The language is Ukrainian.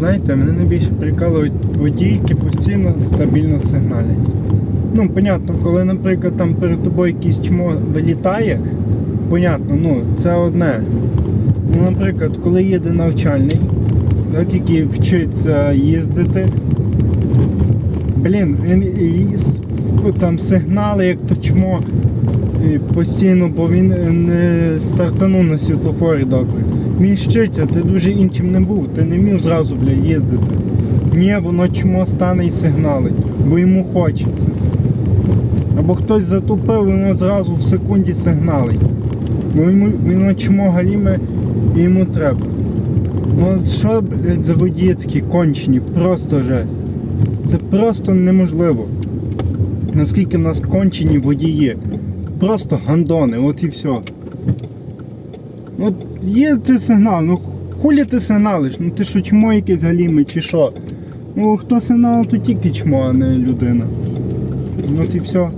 знаєте, мене найбільше прикалують водії, які постійно стабільно сигналять. Ну, понятно, коли, наприклад, там перед тобою якийсь чмо вилітає, понятно, ну, це одне. Ну, наприклад, коли їде навчальний, так, який вчиться їздити, блін, він і с- там сигнали, як то чмо і постійно, бо він е, не стартанув на світлофорі добре. Він щиться, ти дуже іншим не був, ти не міг зразу бля, їздити. Ні, воно чмо стане і сигналить, бо йому хочеться. Або хтось затупив, воно зразу в секунді сигналить. Бо йому воно чмо галіме і йому треба. Ну що, блядь, за водії такі кончені, просто жесть. Це просто неможливо. Наскільки в нас кончені водії. Просто гандони, от і все. От є ти сигнал, ну хулі ти сигналиш, ну ти що чмо якесь галіме чи що? Ну хто сигнал, то тільки чмо, а не людина. От і все.